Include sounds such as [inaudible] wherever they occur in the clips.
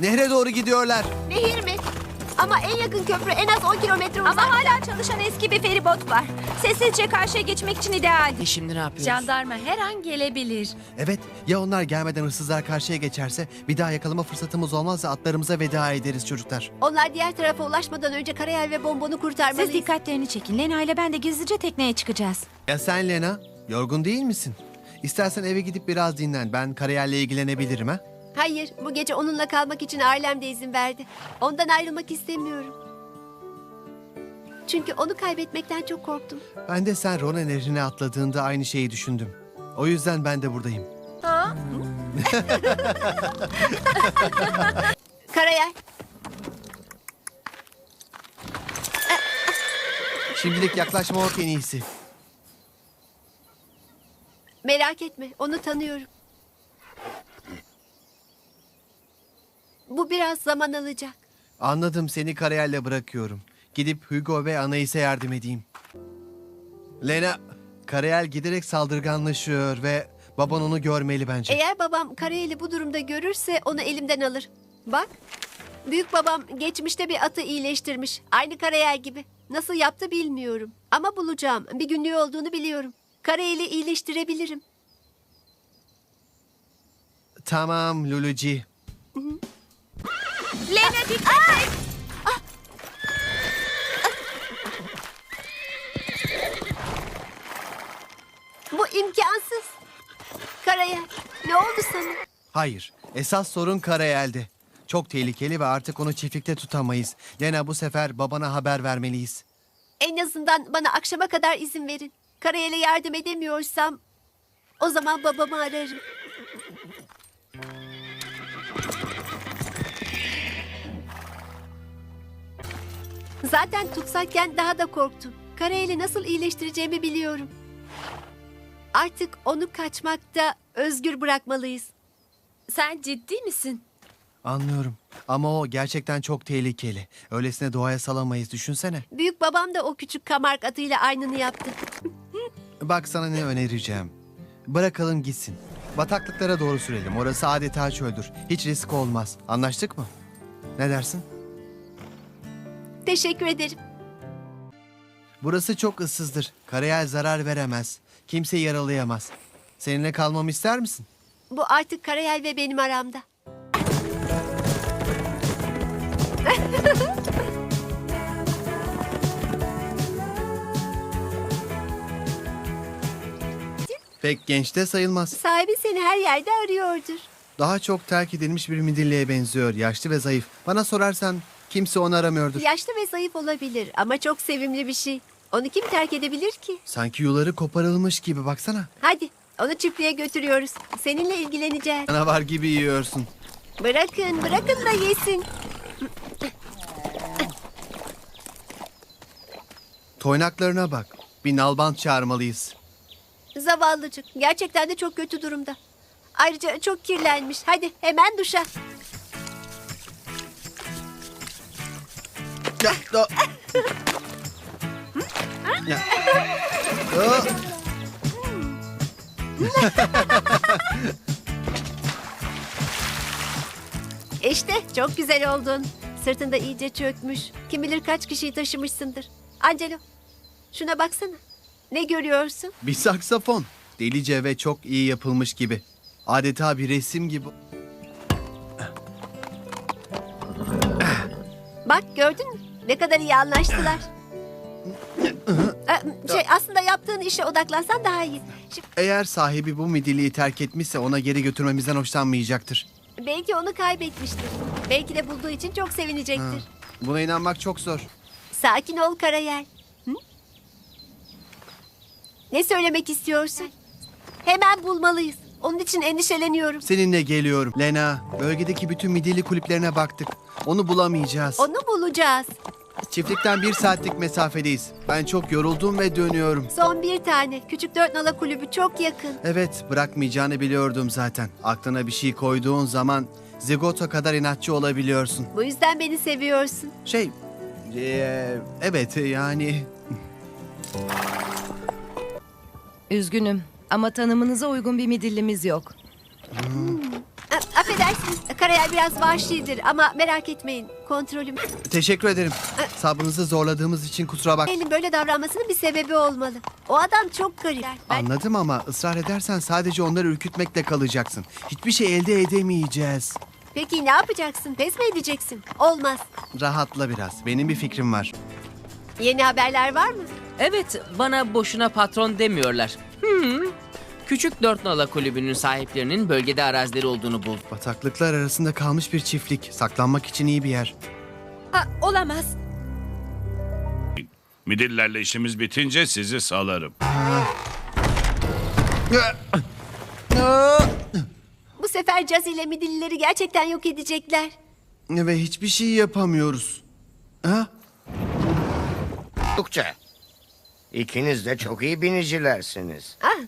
Nehre doğru gidiyorlar. Nehir mi? Ama en yakın köprü en az 10 kilometre uzak. Ama hala çalışan eski bir feribot var. Sessizce karşıya geçmek için ideal. E şimdi ne yapıyoruz? Jandarma her an gelebilir. Evet, ya onlar gelmeden hırsızlar karşıya geçerse bir daha yakalama fırsatımız olmazsa atlarımıza veda ederiz çocuklar. Onlar diğer tarafa ulaşmadan önce Karayel ve Bonbon'u kurtarmalıyız. Siz dikkatlerini çekin. Lena ile ben de gizlice tekneye çıkacağız. Ya sen Lena, yorgun değil misin? İstersen eve gidip biraz dinlen. Ben kariyerle ilgilenebilirim ha. Hayır, bu gece onunla kalmak için ailem de izin verdi. Ondan ayrılmak istemiyorum. Çünkü onu kaybetmekten çok korktum. Ben de sen Rona nehrine atladığında aynı şeyi düşündüm. O yüzden ben de buradayım. [laughs] Karayel, Şimdilik yaklaşmamak en iyisi. merak etme, onu tanıyorum. Bu biraz zaman alacak. Anladım seni kariyerle bırakıyorum. Gidip Hugo ve Anais'e yardım edeyim. Lena, Karayel giderek saldırganlaşıyor ve baban onu görmeli bence. Eğer babam Karayel'i bu durumda görürse onu elimden alır. Bak, büyük babam geçmişte bir atı iyileştirmiş. Aynı Karayel gibi. Nasıl yaptı bilmiyorum. Ama bulacağım. Bir günlüğü olduğunu biliyorum. Karayel'i iyileştirebilirim. Tamam Luluci. Lena dikkat et. Bu imkansız. Karayel, ne oldu sana? Hayır, esas sorun Karayel'de. Çok tehlikeli ve artık onu çiftlikte tutamayız. Lena bu sefer babana haber vermeliyiz. En azından bana akşama kadar izin verin. Karayel'e yardım edemiyorsam o zaman babamı ararım. Zaten tutsakken daha da korktum. Karayel'i nasıl iyileştireceğimi biliyorum. Artık onu kaçmakta özgür bırakmalıyız. Sen ciddi misin? Anlıyorum. Ama o gerçekten çok tehlikeli. Öylesine doğaya salamayız düşünsene. Büyük babam da o küçük kamark atıyla aynını yaptı. Bak sana ne önereceğim. Bırakalım gitsin. Bataklıklara doğru sürelim. Orası adeta çöldür. Hiç risk olmaz. Anlaştık mı? Ne dersin? Teşekkür ederim. Burası çok ıssızdır. Karayel zarar veremez. Kimseyi yaralayamaz. Seninle kalmamı ister misin? Bu artık Karayel ve benim aramda. Pek genç de sayılmaz. Sahibi seni her yerde arıyordur. Daha çok terk edilmiş bir midilliye benziyor. Yaşlı ve zayıf. Bana sorarsan kimse onu aramıyordur. Yaşlı ve zayıf olabilir ama çok sevimli bir şey. Onu kim terk edebilir ki? Sanki yuları koparılmış gibi baksana. Hadi onu çiftliğe götürüyoruz. Seninle ilgileneceğiz. Canavar gibi yiyorsun. Bırakın, bırakın da yesin. Toynaklarına bak. Bir nalbant çağırmalıyız. Zavallıcık. Gerçekten de çok kötü durumda. Ayrıca çok kirlenmiş. Hadi hemen duşa. Ya, da- ya. Aa, İşte çok güzel oldun. Sırtında iyice çökmüş. Kim bilir kaç kişiyi taşımışsındır. Angelo, şuna baksana. Ne görüyorsun? bir saksafon. Delice ve çok iyi yapılmış gibi. Adeta bir resim gibi. Bak gördün mü? Ne kadar iyi anlaştılar. [clears throat] Ee, şey, aslında yaptığın işe odaklansan daha iyi. Şimdi, Eğer sahibi bu midilliyi terk etmişse ona geri götürmemizden hoşlanmayacaktır. belki onu kaybetmiştir. Belki de bulduğu için çok sevinecektir. Buna inanmak çok zor. Sakin ol Karayel. Hı? Ne söylemek istiyorsun? Hemen bulmalıyız. Onun için endişeleniyorum. Seninle geliyorum. Lena, bölgedeki bütün midilli kulüplerine baktık. Onu bulamayacağız. Onu bulacağız. Çiftlikten bir saatlik mesafedeyiz. Ben çok yoruldum ve dönüyorum. Son bir tane. Küçük Dört Nala Kulübü çok yakın. Evet, bırakmayacağını biliyordum zaten. Aklına bir şey koyduğun zaman zigoto kadar inatçı olabiliyorsun. Bu yüzden beni seviyorsun. Şey, eee, evet yani... Üzgünüm ama tanımınıza uygun bir midillimiz yok. Affedersiniz. Karayel biraz vahşidir ama merak etmeyin. Kontrolüm. Teşekkür ederim. Sabrınızı zorladığımız için kusura bak. Elin böyle davranmasının bir sebebi olmalı. O adam çok garip. Ben Anladım ama ısrar edersen sadece onları ürkütmekle kalacaksın. Hiçbir şey elde edemeyeceğiz. Peki ne yapacaksın? Pes mi edeceksin? Olmaz. Rahatla biraz. Benim bir fikrim var. Yeni haberler var mı? Evet, bana boşuna patron demiyorlar. Hmm. Küçük Dört Nala Kulübü'nün sahiplerinin bölgede arazileri olduğunu buldum. Bataklıklar arasında kalmış bir çiftlik. Saklanmak için iyi bir yer. Aa, olamaz. Midillerle işimiz bitince sizi salarım. Bu sefer Caz ile midillileri gerçekten yok edecekler. Ve hiçbir şey yapamıyoruz. Ha? Oldukça. İkiniz de çok iyi binicilersiniz. Ah,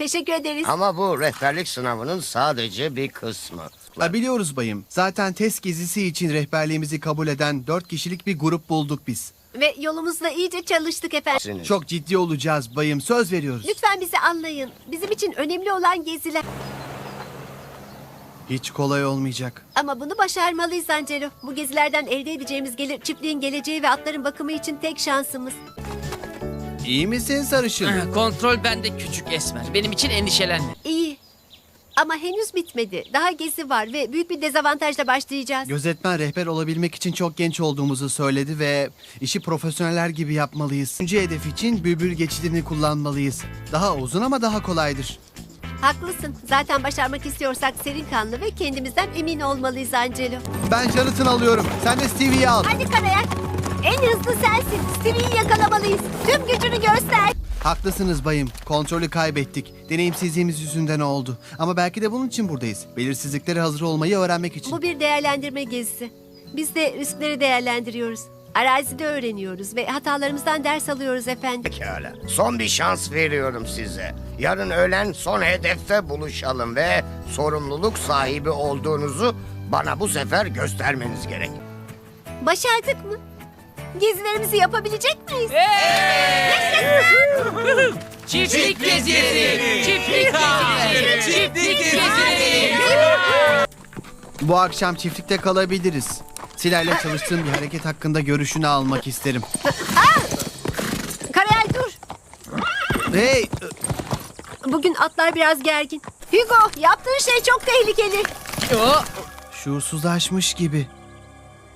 teşekkür ederiz. Ama bu rehberlik sınavının sadece bir kısmı. Ha, biliyoruz bayım. Zaten test gezisi için rehberliğimizi kabul eden dört kişilik bir grup bulduk biz. Ve yolumuzda iyice çalıştık efendim. Sizsiniz. Çok ciddi olacağız bayım. Söz veriyoruz. Lütfen bizi anlayın. Bizim için önemli olan geziler. Hiç kolay olmayacak. Ama bunu başarmalıyız Angelo. Bu gezilerden elde edeceğimiz gelir çiftliğin geleceği ve atların bakımı için tek şansımız. İyi misin sarışın? Kontrol bende küçük esmer. Benim için endişelenme. İyi. Ama henüz bitmedi. Daha gezi var ve büyük bir dezavantajla başlayacağız. Gözetmen rehber olabilmek için çok genç olduğumuzu söyledi ve işi profesyoneller gibi yapmalıyız. Üçüncü hedef için bülbül geçidini kullanmalıyız. Daha uzun ama daha kolaydır. Haklısın. Zaten başarmak istiyorsak serin kanlı ve kendimizden emin olmalıyız Angelo. Ben Jonathan alıyorum. Sen de Stevie'yi al. Hadi Karayel. En hızlı sensin. Stevie'yi yakalamalıyız. Tüm gücünü göster. Haklısınız bayım. Kontrolü kaybettik. Deneyimsizliğimiz yüzünden oldu. Ama belki de bunun için buradayız. Belirsizliklere hazır olmayı öğrenmek için. Bu bir değerlendirme gezisi. Biz de riskleri değerlendiriyoruz. Arazide öğreniyoruz ve hatalarımızdan ders alıyoruz efendim. Pekala. Son bir şans veriyorum size. Yarın öğlen son hedefte buluşalım ve sorumluluk sahibi olduğunuzu bana bu sefer göstermeniz gerek. Başardık mı? Gezilerimizi yapabilecek miyiz? Çiftlik gezileri! Çiftlik gezileri! Çiftlik gezileri! Bu akşam çiftlikte kalabiliriz. Silahla çalıştığım bir hareket hakkında görüşünü almak isterim. Karayel dur. Hey! Bugün atlar biraz gergin. Hugo yaptığın şey çok tehlikeli. Şuursuzlaşmış gibi.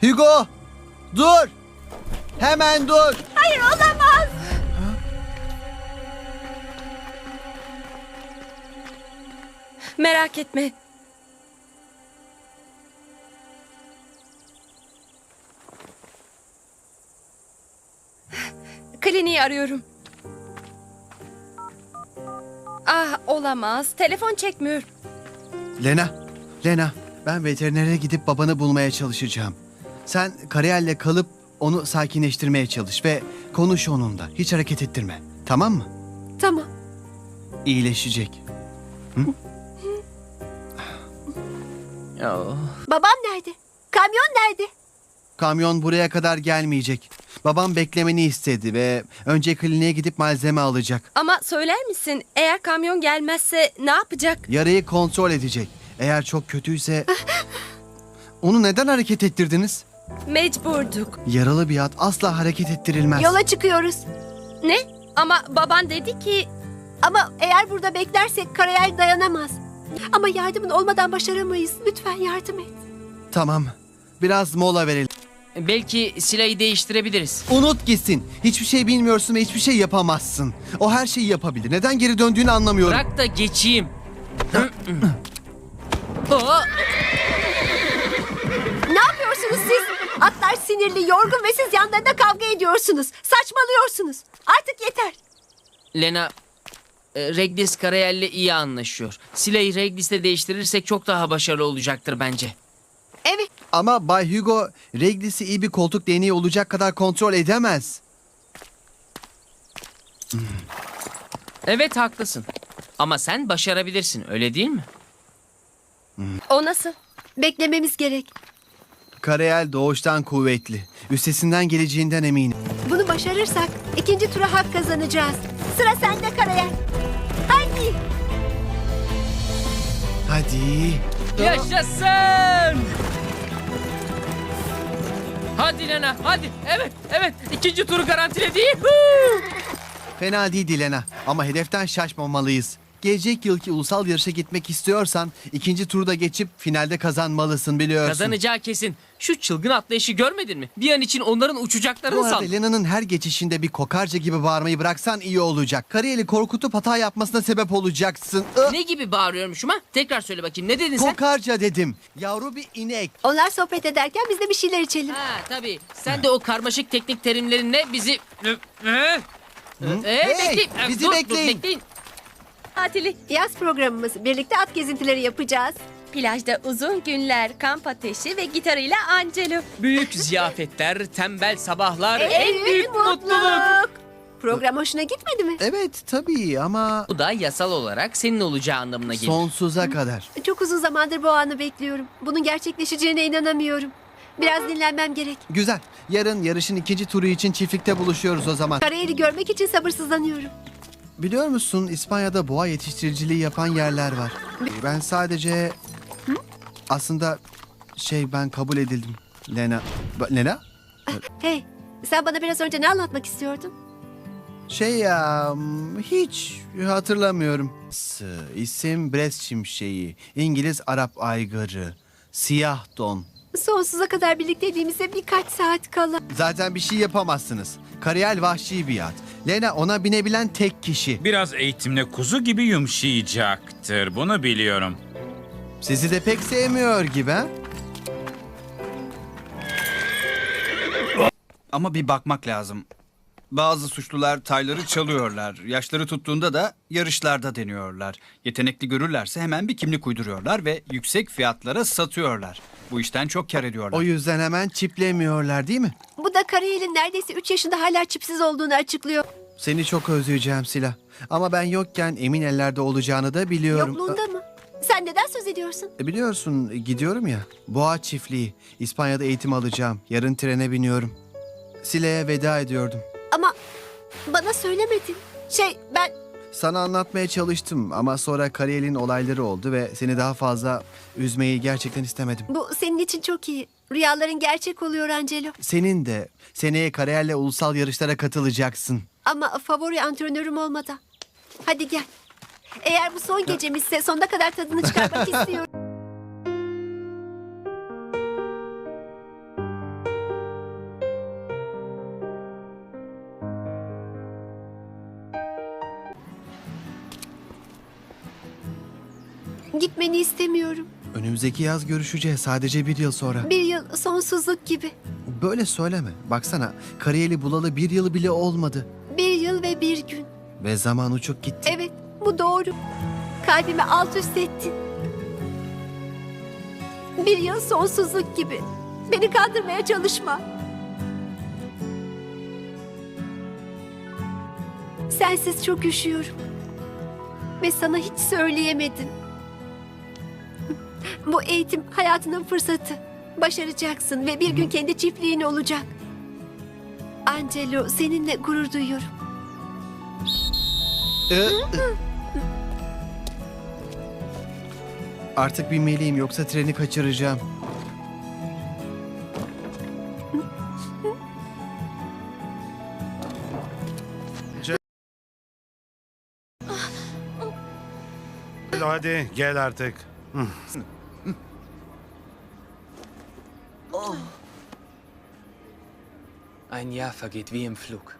Hugo! Dur! Hemen dur! Hayır olamaz. Merak etme. Kliniği arıyorum. Ah olamaz. Telefon çekmiyor. Lena, Lena. Ben veterinere gidip babanı bulmaya çalışacağım. Sen Kariyel'le kalıp onu sakinleştirmeye çalış ve konuş onunla. Hiç hareket ettirme. Tamam mı? Tamam. İyileşecek. oh. Babam nerede? Kamyon nerede? Kamyon buraya kadar gelmeyecek. Babam beklemeni istedi ve önce kliniğe gidip malzeme alacak. Ama söyler misin eğer kamyon gelmezse ne yapacak? Yarayı kontrol edecek. Eğer çok kötüyse... [laughs] Onu neden hareket ettirdiniz? Mecburduk. Yaralı bir at asla hareket ettirilmez. Yola çıkıyoruz. Ne? Ama baban dedi ki Ama eğer burada beklersek Karayel dayanamaz. Ama yardımın olmadan başaramayız. Lütfen yardım et. Tamam. Biraz mola verelim. Belki silahı değiştirebiliriz. Unut gitsin. Hiçbir şey bilmiyorsun ve hiçbir şey yapamazsın. O her şeyi yapabilir. Neden geri döndüğünü anlamıyorum. Bırak da geçeyim. [clears throat] oh, Ne yapıyorsunuz siz? Atlar sinirli, yorgun ve siz yanlarında kavga ediyorsunuz. Saçmalıyorsunuz. Artık yeter. Lena, e, Reglis Karayel'le iyi anlaşıyor. Silahı Reglis'le değiştirirsek çok daha başarılı olacaktır bence. Evet. Ama Bay Hugo Reglis'i iyi bir koltuk değneği olacak kadar kontrol edemez. Evet haklısın. Ama sen başarabilirsin öyle değil mi? o nasıl? Beklememiz gerek. Karayel doğuştan kuvvetli. Üstesinden geleceğinden eminim. Bunu başarırsak ikinci tura hak kazanacağız. Sıra sende Karayel. Hadi. Hadi. Yaşasın! Hadi Lena, hadi. Evet, evet. İkinci turu garantiledi. Yuhuu! Fena değil Lena ama hedeften şaşmamalıyız. Gelecek yılki ulusal yarışa gitmek istiyorsan ikinci turda geçip finalde kazanmalısın biliyorsun. Kazanacağı kesin. Şu çılgın atlayışı görmedin mi? Bir an için onların Bu uçacaklarını arada sandım. Lena'nın her geçişinde bir kokarca gibi bağırmayı bıraksan iyi olacak. Kariyeli korkutup hata yapmasına sebep olacaksın. Ih, Ne gibi bağırıyormuşum ha? Tekrar söyle bakayım. Ne dedin sen? Kokarca dedim. Yavru bir inek. Onlar sohbet ederken biz de bir şeyler içelim. Ha tabii. Sen de o karmaşık teknik terimlerinle bizi... Ee, Hey, bekleyin. Ee, bizi dur, dur, bekleyin. bekleyin. Tatili. Yaz programımız. Birlikte at gezintileri yapacağız. Plajda uzun günler, kamp ateşi ve gitarıyla Angelo. Büyük ziyafetler, tembel sabahlar, En büyük mutluluk. Program hoşuna gitmedi mi? Evet tabii ama Bu da yasal olarak senin olacağı anlamına gelir. sonsuza kadar. Çok uzun zamandır bu anı bekliyorum. Bunun gerçekleşeceğine inanamıyorum. Biraz dinlenmem gerek. Güzel. Yarın yarışın ikinci turu için çiftlikte buluşuyoruz o zaman. Karayeli görmek için sabırsızlanıyorum. Biliyor musun İspanya'da boğa yetiştiriciliği yapan yerler var. Ben sadece aslında şey ben kabul edildim. Lena. Ba- Lena? Hey, sen bana biraz önce ne anlatmak istiyordun? Şey ya hiç hatırlamıyorum. S- İsim Brest Şimşeği. İngiliz Arap Aygırı. Siyah don. Sonsuza kadar birlikteliğimize birkaç saat kala. Zaten bir şey yapamazsınız. Kariyel vahşi bir at. Lena ona binebilen tek kişi. Biraz eğitimle kuzu gibi yumuşayacaktır. Bunu biliyorum. Sizi de pek sevmiyor gibi ha? Ama bir bakmak lazım. Bazı suçlular tayları çalıyorlar. Yaşları tuttuğunda da yarışlarda deniyorlar. Yetenekli görürlerse hemen bir kimlik uyduruyorlar ve yüksek fiyatlara satıyorlar. Bu işten çok kar ediyorlar. O yüzden hemen çiplemiyorlar değil mi? Bu da Karayel'in neredeyse 3 yaşında hala çipsiz olduğunu açıklıyor. Seni çok özleyeceğim Silah. Ama ben yokken emin ellerde olacağını da biliyorum. Yokluğunda mı? Sen neden söz ediyorsun? E, Biliyorsun gidiyorum ya. Boğa çiftliği. İspanya'da eğitim alacağım. Yarın trene biniyorum. Sile'ye veda ediyordum. Bana söylemedin. Şey ben Sana anlatmaya çalıştım ama sonra Kariyel'in olayları oldu ve seni daha fazla üzmeyi gerçekten istemedim. bu senin için çok iyi. Rüyaların gerçek oluyor Angelo. Senin de seneye Kariyel'le ulusal yarışlara katılacaksın. Ama favori antrenörüm olmadan. Hadi gel. Eğer bu son gecemizse sonuna kadar tadını çıkarmak [laughs] istiyorum. Gitmeni istemiyorum. Önümüzdeki yaz görüşeceğiz sadece bir yıl sonra. Bir yıl sonsuzluk gibi. Böyle söyleme. Baksana Kariyel'i bulalı bir yıl bile olmadı. Bir yıl ve bir gün. Ve zaman uçup gitti. Evet, bu doğru. Kalbimi alt üst ettin. Bir yıl sonsuzluk gibi. Beni kandırmaya çalışma. Sensiz çok üşüyorum. Ve sana hiç söyleyemedim. Bu eğitim hayatının fırsatı. Başaracaksın ve bir gün kendi çiftliğin olacak. Angelo, seninle gurur duyuyorum. Artık binmeliyim yoksa treni kaçıracağım. Hadi gel artık. Ein Jahr vergeht wie im Flug.